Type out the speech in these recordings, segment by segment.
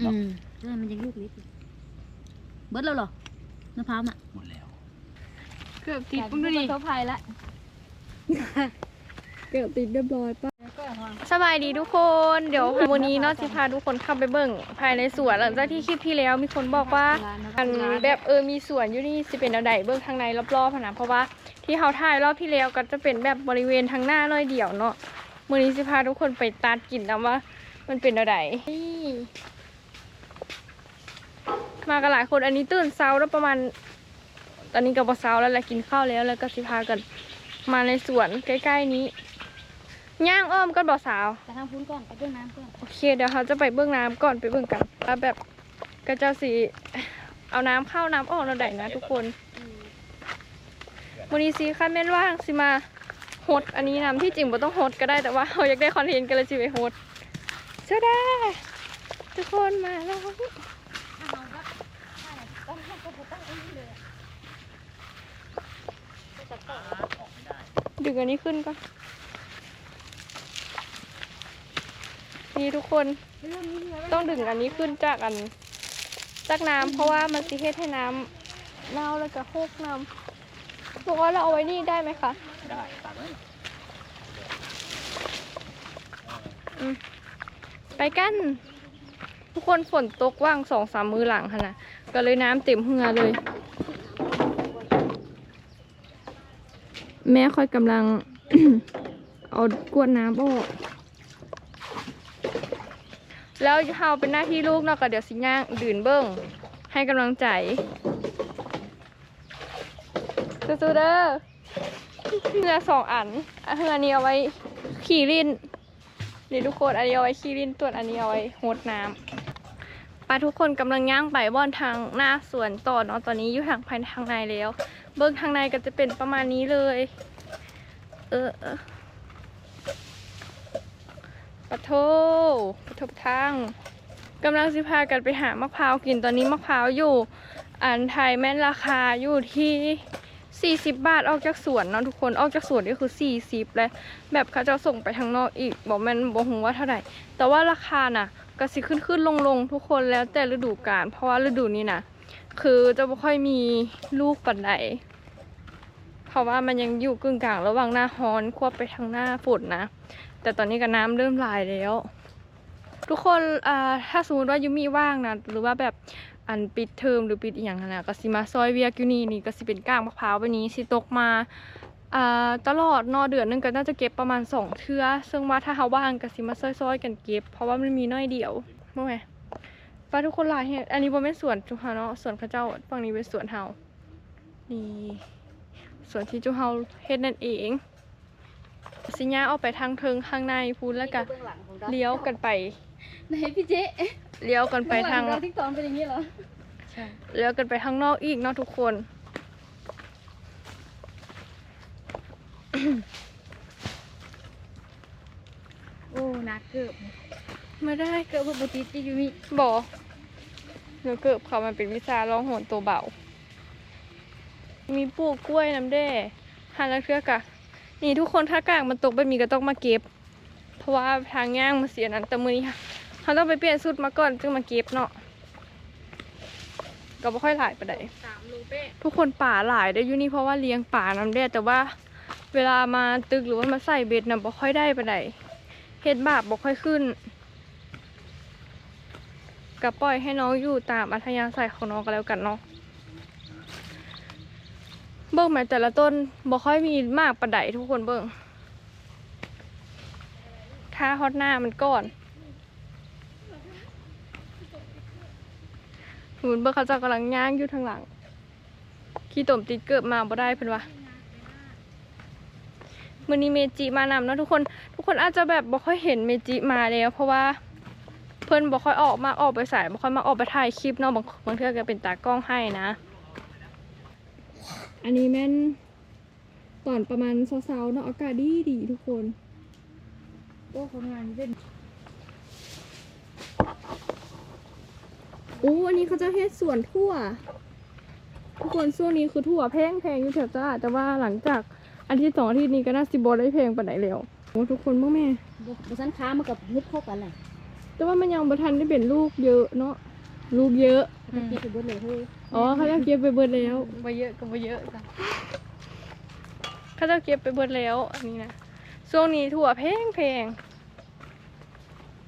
อืมเออมันยังลูกเล็กอยู่เบิดแล้วเหรอมะพร้าวน่ะหมดแล้ว เกือบติดปุ้งดูดิเซอร์ไพรส์ละเกือบติดเรียบร้อยป่ะแล้วก็วางสบายดีทุกคน เดี๋ยววันนี้เนาะสิพาทุกคนเข้าไปเบิ่งภายในสวนหลังจากที่คลิปที่แล้วมีคนบอกว่าอันแบบเออมีสวนอยู่นี่สิเป็นเอาใดเบื้องทางในรอบๆหั้นนะเพราะว่าที่เขาถ่ายรอบที่แล้วก็จะเป็นแบบบริเวณทางหน้าน้อยเดียวเนาะมือนี้สิพาทุกคนไปตัดกินนะว่า มันเป็นเอาใดนี่ มากันหลายคนอันนี้ตื่นเช้าแล้วประมาณ ตอนนี้ก็บเช้าแล้วแหละกินข้าวแล้วแล้วก็สิพากันมาในสวนใกล้ๆนี้ย่างอ้อมก็บ่สาวไปทางพุ้นก่อนไปเบื้องน้ำก่อนโอเคเดี๋ยวเขาจะไปเบื้องน้ำก่อนไปเบื้องกันว่าแบบก็จะสีเอาน้ำเข้าน้ำออกเราได้นะทุกคนวันนี้สีคันแม่นว่างสิมาโฮดอันนี้น้ำที่จริงบ่ต้องโฮดก็ได้แต่ว่าเราอยากได้คอนเทนต์ก็เลยสิไปโฮดเจ้าได้ทุกคนมาแล้ว ดึงอันนี้ขึ้นก่อนนี่ทุกคนต้องดึงอันนี้ขึ้นจากอันจากน้ำเพราะว่ามันสิเฮ็ดให้น้ำเน่าแล้วก็โคกน้ำบอกว่าเราเอาไว้นี่ได้ไหมคะได้ตัดไว้ไปกัน ทุกคนฝนตกว่างสองสามมือหลังค่ะนะก็เลยน้ำเต็มเหือเลย แม่ค่อยกำลัง เอากวดน้ำออกแล้วเฮาเป็นหน้าที่ลูกเนาะก็เดี๋ยวสิย่างดื่นเบิ้งให้กำลังใจสู้ๆเด้อเหือสองอันเหือนี้เอาไว้ขี่ลิ้นนี่ทุกคนอันนี้เอาไว้ขี่ลิ้นตัวอันนี้เอาไว้โฮดน้ำไปทุกคนกำลังย่างไปบอนทางหน้าสวนต่อเนาะตอนนี้อยู่ทางภายในทางในแล้ว เบิ้งทางในก็จะเป็นประมาณนี้เลย เออเออปะโทปะโททางกำลังสิพากันไปหามะพร้าวกินตอนนี้มะพร้าวอยู่ อันไทยแม่นราคาอยู่ที่ 40 บาทออกจากสวนเนาะทุกคนออกจากสวนก็คือ 40เลยแบบเขาจะส่งไปทางนอกอีก บอกแม่นบอกหงว่าเท่าไหร่ แต่ว่าราคาน่ะก็สิขึ้นขึ้นลงลงทุกคนแล้วแต่ฤดูกาลเพราะว่าฤดูนี้นะคือจะไม่ค่อยมีลูกปันใด ราะว่ามันยังอยู่กึ่งกลางระหว่างหน้าฮ้อนควบไปทางหน้าฝนนะ แต่ตอนนี้ก็น้ำเริ่มหลายแล้ว ทุกคนอ่าถ้าสมมติว่ายูมีว่างนะหรือว่าแบบอันปิดเทอมหรือปิดอย่างนั้นนะก็สิมาซอยเวียกอยู่นี่นี่ก็สิเป็นก้างมะพร้าววันนี้สิตกมาอ่าตลอดนอเดือนหนึงก็น่าจะเก็บประมาณสองเทื่อซึ่งว่าถ้าเฮาว่างก็สิมาซอยๆกันเก็บ เพราะว่ามันมีน้อยเดียวเมื่อไงป้าทุกคนหลายเฮ็ดอันนี้บ่แม่นสวนจุเฮาเนาะสวนพระเจ้าฝั่งนี้เป็นสวนเฮานี่ ส่วนที่เจุเฮาเฮ็ดนั่นเอง สิญญาออกไปทางเทิงข้างในพูนแล้วก็เบื้องหลังของเราเลี้ยวกันไปไหนพี่เจ๊เลี้ยวกันไปทางเบื้อหลัเราที่สองเป็นอย่างนี้เหรอเลี้ยวกันไปทางนอกอีกเนาะทุกคนโอ้หนักเกือบไม่ได้เกือบปกติที่อยู่นี่บอกหนูเกิบเขามันเป็นวิชาร้องโหนตัวเบา มีปลูกกล้วยน้ำแด้หันแล้วเทือกะนี่ทุกคนถ้ากางมันตกไปมีก็ต้องมาเก็บ เพราะว่าทางย่างมันเสียนั้นแต่มือนี้เขาต้องไปเปลี่ยนชุดมาก่อนจึงมาเก็บเนาะก็ไม่ค่อยหลายไปไหนใดสามโลเป้ทุกคนป่าหลายได้อยู่นี่เพราะว่าเลี้ยงป่าน้ำแดดแต่ว่าเวลามาตึกหรือว่ามาใส่เบ็ดน่ะบ่ค่อยได้ปานใดเฮ็ดบาปบ่ค่อยขึ้นก็ปล่อยให้น้องอยู่ตามอัธยาศัยของน้องก็แล้วกันเนาะ บิ่งแม้แต่ละต้นบ่ค่อยมีมากปานใดทุกคนเบิ่งถ้าฮอตหน้ามันก่อนหมุนเบิ่งเขาจะกำลังย่างอยู่ทางหลัง ขี้ตมติดเกิบมาบ่ได้เพิ่นว่ามื้อนี้เมจิมานำเนาะทุกคนทุกคนอาจจะแบบบ่ค่อยเห็นเมจิมาแล้ว เพราะว่าเพิ่อนบ่ค่อยออกมาออกไปสายบ่ค่อยมาออกไปถ่ายคลิปเนาะบางบางเทื่อก็เป็นตากล้องให้นะ อันนี้แม่นตอนประมาณเช้าๆเนาะอากาศดีดีทุกคนโอ้คนงานเป็นอู้อันนี้เขาจะเฮ็ดสวนทั่ว ทุกคนช่วงนี้คือทั่วแพงแพงอยู่แถวตลาดแต่ว่าหลังจากอาทิตย์สองอาทิตย์นี้ก็น่าสิบ่ได้แพงปานไหนแล้วโอ้ทุกคนบ่แม่บุษันค้ามากับฮึดเข้ากันเลยแต่ว่ามันยังบ่ทันได้เป็นลูกเยอะเนาะ ลูกเยอะมันเก็บไปเบิดเลยเฮ้ยอ๋อเขาจะเก็บไปเบิดแล้วบ่เยอะก็บ่เยอะจ้ะเขาจะเก็บไปเบิดแล้ว อันนี้นะช่วงนี้ถั่วแพงแพง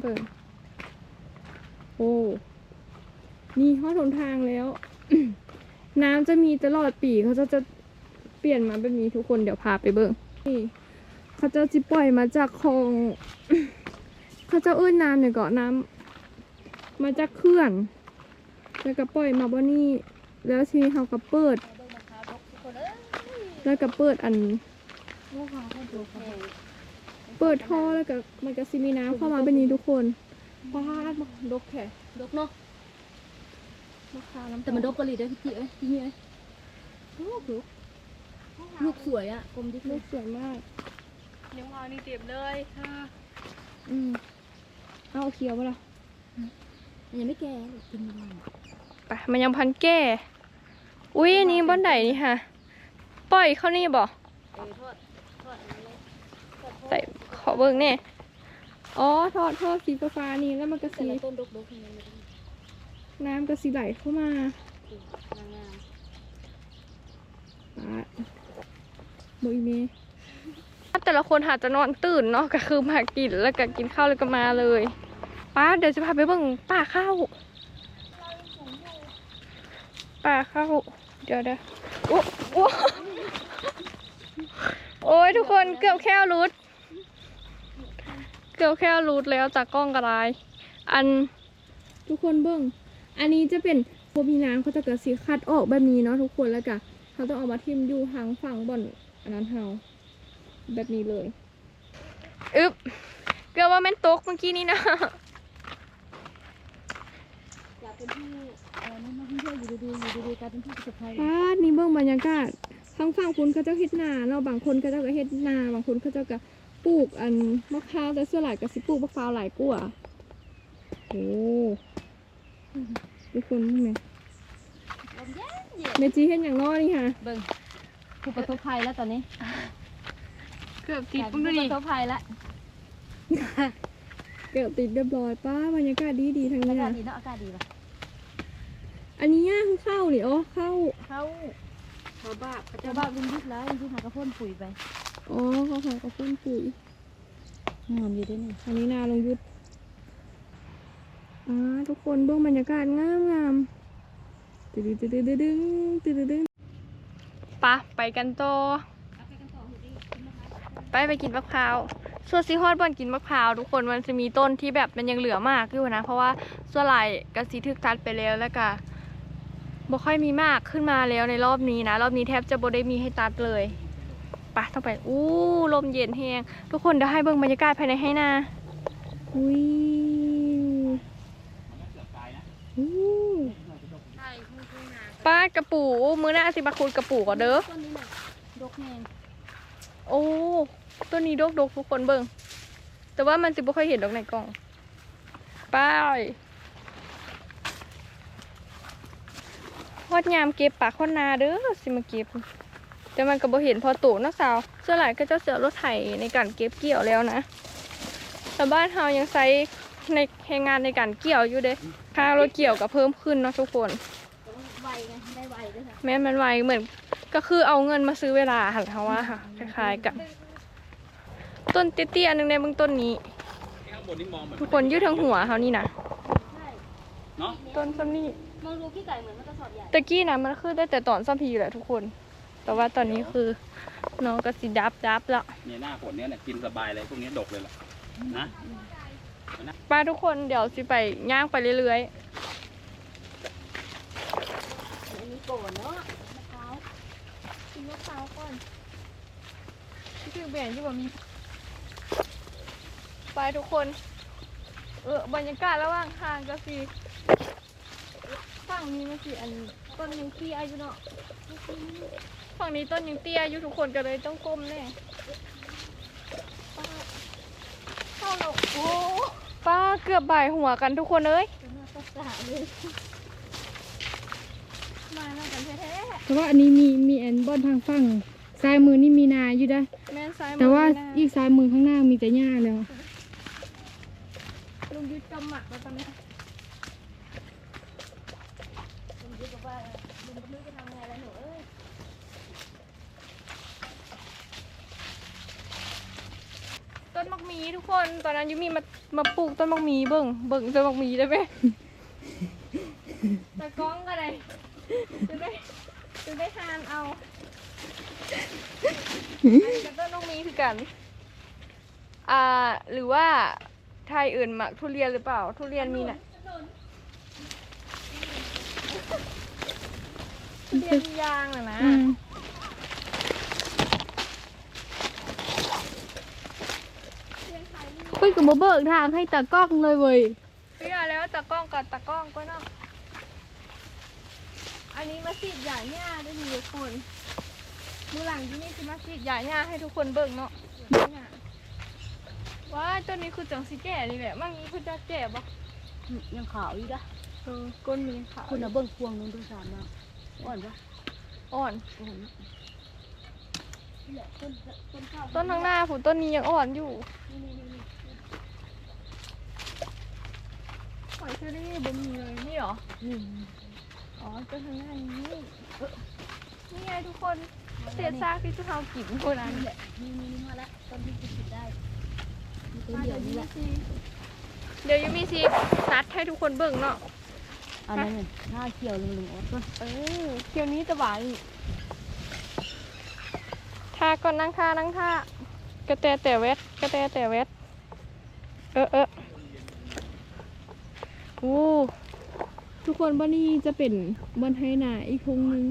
เบิ่งโอ้นี่ฮอดหนทางแล้ว น้ำจะมีตลอดปีเขาจะจะเปลี่ยนมาแบบนี้ทุกคนเดี๋ยวพาไปเบิ่งนี่เขาจะจิปล่อยมาจากคลองเขาจะเอื้นน้ำเนี่ยเกาะน้ำมาจากเขื่อน แล้วก็ปล่อยมาบ่นี่แล้วทีนี้เขาก็เปิด แล้วก็เปิดอันลูกค้าเขาดูเขาเปิดท่อแล้วก็มันก็ซิมีน้ำเข้ามาแบบนี้ทุกคนว้าวดกแค่ดกเนาะมะขามน้ำแต่มันดกกะหรี่ด้วยพี่จีเอ้ยพี่เอ้ยลูกลูกลูกสวยอะกลมดิ๊กเลลูยกสวยมากยังเอานี่เต็มเลยค่ะอืมเอาเขียวปะล่ะมันยังไม่แก่เลยกินไม่ได้ไปมันยังพันแก่อุ้ยอันนี้บอนไดนี่ค่ะ ปล่อยเข้านี่บ่เออทอดทอดอันนี้เลยใส่ขอเบิ่งเนี่ยอ๋อทอดทอดสีฟ้านี่แล้วมันก็สีน้ำก็สีไหลเข้ามางามงามปาดบอกอีเมแต่ละคนอาจจะนอนตื่นเนาะก็คือมากินแล้วก็กินข้าวแล้วก็มาเลยป้าเดี๋ยวจะพาไปเบิ่งป่าข้าว ป่าข้าวเดี๋ยวเดี๋ยวโอ้โโอ้ยทุกคนเกือบแค่รูดเกือบแค่รูดแล้วจากกล้องกระไดอันทุกคนเบิ่งอันนี้จะเป็นพวกมีน้ำเขาจะเกิดสีคัดออกแบบนี้เนาะทุกคนแล้วก็เขาต้องเอามาทิมอยู่ทางฝั่งบนอันนั้นเฮาแบบนี้เลยอึบเกือบว่าแม่นตกเมื่อกี้นี้นะอยากเป็นที่ นั่นนักท่องเที่ยวอยู่ดีๆอยู่ดีๆกลายเป็นที่ประสบภัยป้าดนี่เบิ่งบรรยากาศทางฝั่งคุณเขาเจ้าเฮ็ดนาเนาะบางคนเขาเจ้าก็เฮ็ดนา บางคนเขาเจ้าก็ปลูกอันมะพร้าวแต่ส่วนหลายก็สิปลูกมะพร้าวหลายกว่าโอ้ทุกคนนี่ไงลมเย็นเย็นเมจีเฮ็ดอย่างน้อนี่ค่ะ เบิ่งผู้ประสบภัยแล้วตอนนี้เกือบติดกลายปุ้เป็งนดูผู้ปดิระสบภัยแล้วเกือบติดเรียบร้อยป้าบรรยากาศดีดีๆทั้งอานี้กาศนะ ดีเนาะอากาศดีป่ะ อันนี้ย่างเข้านี่อ๋อเข้าเข้าเขาบ้าเขาจะบ้าวิ่งยิบแล้วยิ่งหากระพ่นปุ๋ยไปอ๋อเขาหากระพ่นปุ๋ยงามอยู่ด้วยนี่อันนี้นาลงยุดอ่าทุกคนเบื้องบรรยากาศงามงามตึ๊ดตึ๊ดตึ๊ดตึ๊ดตึ๊ดตึ๊ดปะไปกันโตไปไปกินมะพร้าวส่วนซีฮอดบอนกินมะพร้าวทุกคนมันจะมีต้นที่แบบมันยังเหลือมากอยู่นะ เพราะว่าส่วนหลากระสีทึกทัดไปแล้วแล้วก็ บ่ค่อยมีมากขึ้นมาแล้วในรอบนี้นะ รอบนี้แทบจะบ่ได้มีให้ตัดเลยไปต้องไปอู้ลมเย็นแฮงทุกคนเดี๋ยวให้เบิ่งบรรยากาศภายในให้นาอุ้ยป้ากระปูมือหน้าสิมาคุดกระปูก่อนเด้อต้นนี้น่ะดกแหงโอ้ตัวนี้ดกดกทุกคนเบิ่งแต่ว่ามันสิบ่ค่อยเห็นดอกในกล่อง ไปายฮ อดยามเก็บปากฮอดนาเด้อสิมาเก็บแต่มันก็บ่เห็นพอตู่เนาะสาวส่วนหลายก็จะเสือรถไถในการเก็บเกี่ยวแล้วนะแต่บ้านเฮายังใช้ในแรงงานในการเกี่ยวอยู่เด้ค่ารถเกี่ยวก็เพิ่มขึ้นเนาะทุกคนไวไงได้ไวด้วยค่ะแม้มันไวเหมือนก็คือเอาเงินมาซื้อเวลาหันเขาว่าค่ะคล้ายๆกับต้นเตี้ยๆหนึ่งในเบื้องต้นนี้ข้างบนนี่มองเหมือนทุกคนอยืดทั้งหัวเขานี่นะใช่เนาะต้นซ้ำนี่ มองดูขี้ไก่เหมือนมันกระสอบใหญ่ ตะกี้นะมันคือได้แต่ตอนซ้ำพีแหละทุกคน แต่ว่าตอนนี้คือน้องก็สิดับดับแล้วเนี่ยหน้าฝนเนี่ยแหละกินสบายเลยพวกนี้ดกเลยล่ะนะไปทุกคนเดี๋ยวสิไปย่างไปเรื่อยอันนี้โกนเนาะมะพร้าวๆกินมะพร้าวก่อนที่ถึงแบนที่ว่ามีไปทุกคน เออบรรยากาศระหว่างทางก็สิ ฝั่งนี้มันสิอันต้นยังเตี้ยอยู่เนาะฝั่งนี้ต้นยังเตี้ยอยู่ทุกคนก็เลยต้องก้มแน่ป้าเข้าเราโอ้ป้าเกือบบ่ายหัวกันทุกคนเอ้ยเป็นหน้าตาสาเลยมาแล้วกันแท้เพราะว่าอันนี้มีมีแอนบอนทางฝั่งซ้ายมือนี่มีนาอยู่ได้อๆแม่นซ้ายมืแต่ว่าไม่น่อีกซ้ายมือข้างหน้ามีแต่หญ้าแล้วอลุงยุทธกำหมัดแล้วตอนนี้ ลุงยุทธบอกว่าลุงก็ไม่รู้จะทำไงแล้วหนูเอ้ย ต้นมักมีทุกคนตอนนั้นยูมีมามาปลูกต้นมักมีเบิ่งเบิ่งต้นมักมีได้ไหมตะกล้องอะไรจะได้จะได้ทานเอาอันนี้ก็ต้นมักมีคือกัน อ่าหรือว่าไทยอื่นหมักทุเรียนหรือเปล่า ทุเรียนมีน่ะทุเรียนยางอะนะ อืมคุยกับโบเบิกทางให้ตากล้องเลยเว้ยเปียแล้วตากล้องกับตากล้องก็เนาะอันนี้มาสีดหยาหญ้าด้วยนี่ทุกคนมือหลังที่นี่คือมาสีดหยาหญ้าให้ทุกคนเบิ่งเนาะว้ายต้นนี้คือจังสีแก่นี่แหละมั่งนี้คือจะแก่ปะยังขาวอยู่นะเออก้นมีขาวคุณเอาเบิ้งพวงนึงดูสามมาอ่อนปะอ่อนอ่อนนะนี่แหละต้นต้นข้าวต้นข้างหน้าผูต้นนี้ยังอ่อนอยู่ นี่นี่นี่ ห อยเชอรี่บนมีเลยนี่เหรอนี่อ๋อต้นข้างหน้านี้เออนี่ไงทุกคนเศษซากที่จะทำกินคนนั้นนี่แหละนี่นี่นี่มาแล้วต้นที่จะกินได้มีต้นเดียวนี่แหละเดี๋ยวยูมีซีนัดให้ทุกคนเบิ่งเนาะอันนั้นเนี่ยหน้าเขียวลุงลุงอ๋อต้นเออเที่ยวนี้จะหวานอีกท่าก่อนนั่งท่านั่งท่ากระแตแต่เวทกระแตแต่เวทเออเออ โอ้ทุกคนบ้านนี้จะเป็นบอนไฮนาอีกทงหนึง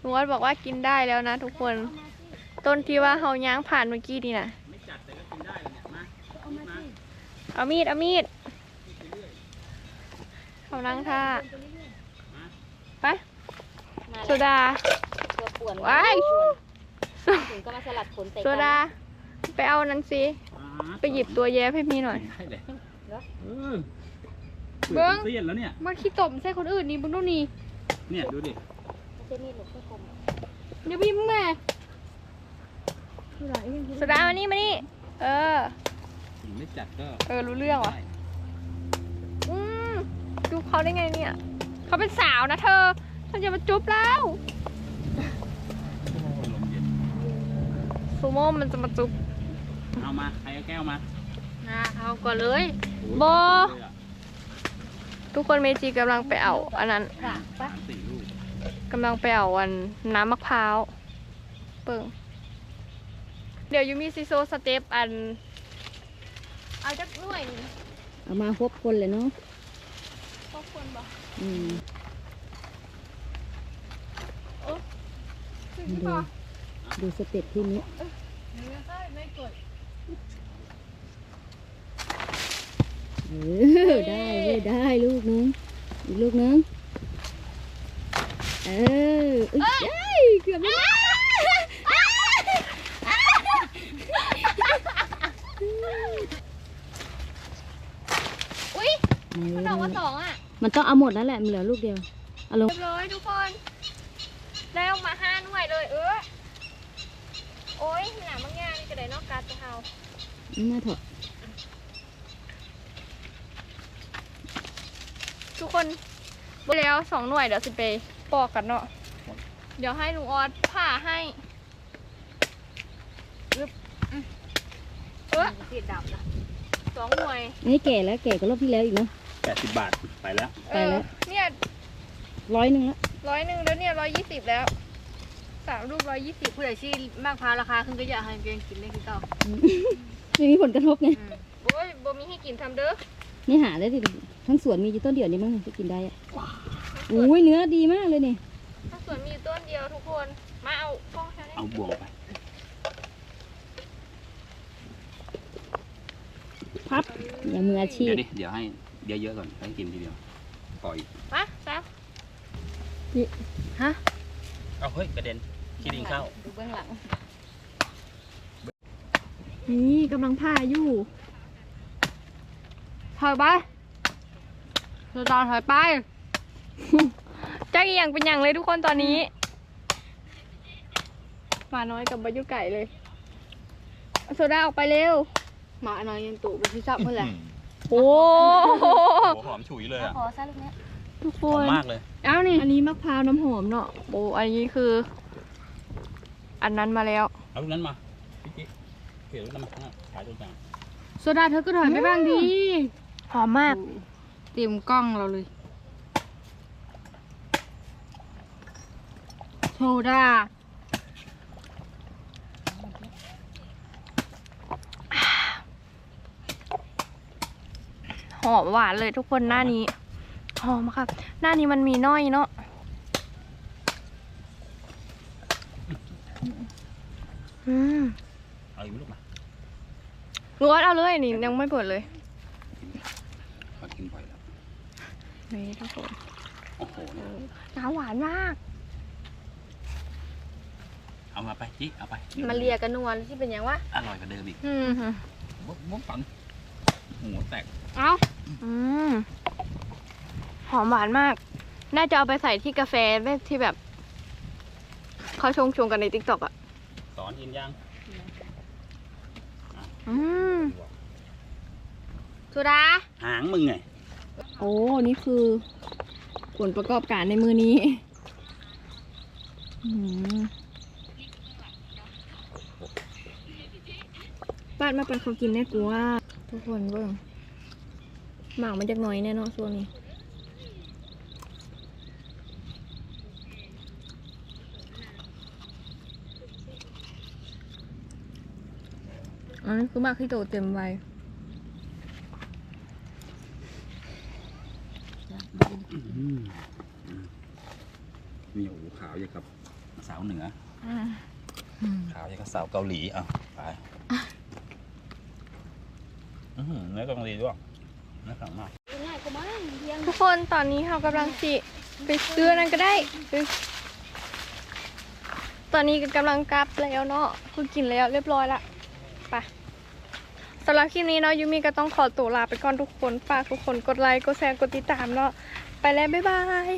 ลุงวัดบอกว่ากินได้แล้วนะทุกคน ต้นที่ว่าเฮาย้างผ่านเมื่อกี้นี่นะไม่จัดแต่ก็กินได้เลยเนี่ยมาเอามาสิเอามีด เอามีดเขานั่งท่าไปมาโซดาตัวป่วนว้ายถึงก็มาสลัดขนใส่โซกันดา ไปเอานั้นสิอ่า ไปหยิบตัวแย้ให้มีหน่อย ได้เลยเหรอเออเบิ้ง เสียนแล้วเนี่ย มันขี้ตมใส่คนอื่นนี่มึงดูนี่เนี่ยดูดิเส้นนี้หลบไม่คมเดี๋ยวพี่มึงแม่โซดามานี่มานี่ เออ ถึงไม่จัดก็เออรู้เรื่องว่ะ ได้อืมดูเขาได้ไงเนี่ย เขาเป็นสาวนะเธอฉันจะมาจุ๊บแล้ว โอ้โหลมเย็น ซูโม่มันจะมาจุ๊บเอามาใครเอา แก้วมานะเอาก่อนเลยโอ้ยบอเลยอะทุกคนเมจิกำลังไปเอาอันนั้นกะปะสามสี่ลูกกำลังไปเอาวันน้ำมะพร้าวเปิงเดี๋ยวยูมีซิโซสเต็ปอัน เอาจักหน่วยนี่เอามาครบคนเลยเนาะพวกคนบอกอืมคือดูที่พอดูสเต็ปที่นี้ เนื้อใช่ไม่กด เออได้เว้ยได้ลูกนึงอีกลูกนึงเออเอ้ยเอ้ยเกือบไม่ได้อุ้ยมันออกมาสองอะ มันต้องเอาหมดแล้วแหละมันเหลือลูกเดียวเอาลงเรียบร้อยทุกคนได้ออกมาห้าหน่วยเลยเออโอ้ยหนาบางอย่างนี่ก็ได้นอกการจะเฮาหน้าเถอะ ทุกคนบแล้วสองหน่วยเดี๋ยวสิไปปอกกันเนาะเดี๋ยวให้ลุงออสผ่าให้อึ๊บอืมเออสีดำนะสองหน่วยอันนี้แก่แล้วแก่กว่ารอบที่แล้วอีกเนาะแปดสิบบาทไปแล้ว เอไปอแล้ว เนี่ยร้อยหนึ่งละร้อยหนึ่งแล้วเนี่ยร้อยยี่สิบแล้วสามลูกร้อยยี่สิบผู้ใดที่มากพร้าวราคาขึ้นก็อยากให้เกงกินได้คือเก่าไม่มีผลกระทบไงโอ้ยบ่มีให้กินทำเด้อนี่หาได้ดิ ทั้งสวนมีอยู่ต้นเดียวนี่มั้งจะกินได้อะอุ้ยเนื้อดีมากเลยนี่ถ้าสวนมีอยู่ต้นเดียวทุกคน มาเอากล้องแค่นี้เอาบ่วงไป พับอย่ามืออาชีพเดี๋ยวดิเดี๋ยวให้เยอะๆก่อนให้กินทีเดียวปล่อยมาแซมเอาเฮ้ยกระเด็นขี้ดิงเข้าดูเบื้องหลัง นี่กำลังผ่าอยู่ถอยไป เราตาถอยไป จ้าอีหยังเป็นอย่างเลยทุกคนตอนนี้ หมาน้อยกับบายุไก่เลยเอาโซดาออกไปเร็ว หมาอันนั้นยังตู่ไปที่ซับเมื่อไหร่โอ้หัวหอมฉุยเลยอะขอซะลูกเนี้ยทุกคหอมน มากเลย เอานี่ อันนี้มะพร้าวน้ำหอมเนาะโอ้อันนี้คือ อันนั้นมาแล้ว เอาลูกนั้นมาพี่กิ๊กเกี่ยวลูกนั้นมาข้างหน้าขายตรงกลางโซดาเธอก็ถอยไปบ้างดี หอมมาก เตรียมกล้องเราเลยโซดาหอมหวานเลยทุกคนหน้านี้หอมค่ะหน้านี้มันมีน้อยเนาะอืมเอาอีกไหมลูกมารู้ว่าเอาเลยนี่ยังไม่เปิดเลย ขอกินบ่อยแล้ว นี่ทุกคนโอ้โหเนี่ยน้ำหวานมาก เอามาไปจิ๊กเอาไปมาเลียกันนวลที่เป็นยังวะ อร่อยกว่าเดิมอีกอืมวุ้บวุ้บปันหัวแตก เอ้าอืมหอมหวานมาก น่าจะเอาไปใส่ที่กาแฟแบบที่แบบ เขาชงชงๆกันในติ๊กต็อกอะสอนอินยังอืมโซดาหางมึงไง โอ้นี่คือผลประกอบการในมือนี้บ้านมาเป็นเขากินแน่กูว่า ทุกคนเบิ่งหมากมันจะน้อยแน่นอนช่วงนี้อันนี้คือหมากที่โตเต็มใบ นี่โอ้โหขาวอย่างกับสาวเหนืออขาวอย่างกับสาวเกาหลีอะไปเนื้อกำลังดีด้วยเนื้อแข็งมากง่ายกว่ามั้งเลี้ยงทุกคนตอนนี้เรากำลังสิไปซื้อนั่นก็ได้ ตอนนี้ก็กำลังกลับแล้วเนาะคือกินแล้วเรียบร้อยละไป สำหรับคลิปนี้เนาะยูมีก็ต้องขอตัวลาไปก่อนทุกคน ฝากทุกคนกดไลค์ กดแชร์ กดติดตามเนาะ ไปแล้ว บ๊ายบาย